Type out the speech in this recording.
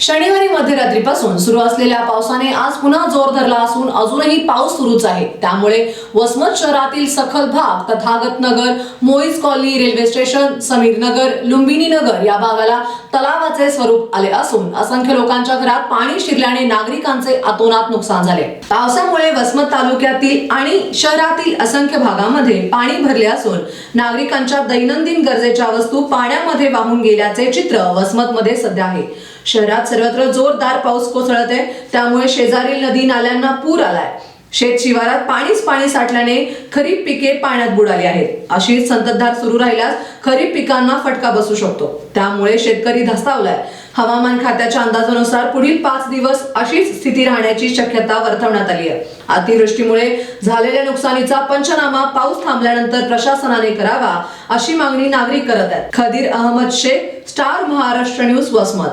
शनिवारी मध्यरात्रीपासून सुरू असलेल्या पावसाने आज पुन्हा जोर धरला असून अजूनही पाऊस सुरूच आहे. त्यामुळे वसमत शहरातील सखल भाग Tathagat Nagar Moiz colony railway station Samir Nagar Lumbini Nagar या भागाला तलावाचे स्वरूप आले असून असंख्य लोकांच्या घरात पाणी शिरल्याने नागरिकांचे अतोनात नुकसान झाले. पावसामुळे वसमत तालुक्यातील आणि शहरातील असंख्य भागामध्ये पाणी भरले असून नागरिकांच्या दैनंदिन गरजेच्या वस्तू पाण्यामध्ये वाहून गेल्याचे चित्र वसमतमध्ये सध्या आहे. शहरात शहरात सर्वत्र जोरदार पाऊस कोसळत आहे. त्यामुळे शेजारील नदी नाल्यांना पूर आलाय. शेत शिवारात पाणीच पाणी साठल्याने खरीप पिके पाण्यात बुडाली आहेत. अशी संततधार सुरू राहिल्यास खरीप पिकांना फटका बसू शकतो. त्यामुळे शेतकरी धस्तावलाय. हवामान खात्याच्या अंदाजानुसार पुढील पाच दिवस अशीच स्थिती राहण्याची शक्यता वर्तवण्यात आली आहे. अतिवृष्टीमुळे झालेल्या नुकसानीचा पंचनामा पाऊस थांबल्यानंतर प्रशासनाने करावा अशी मागणी नागरिक करत आहेत. Khadir Ahmed Shaikh star Maharashtra news Vasmat.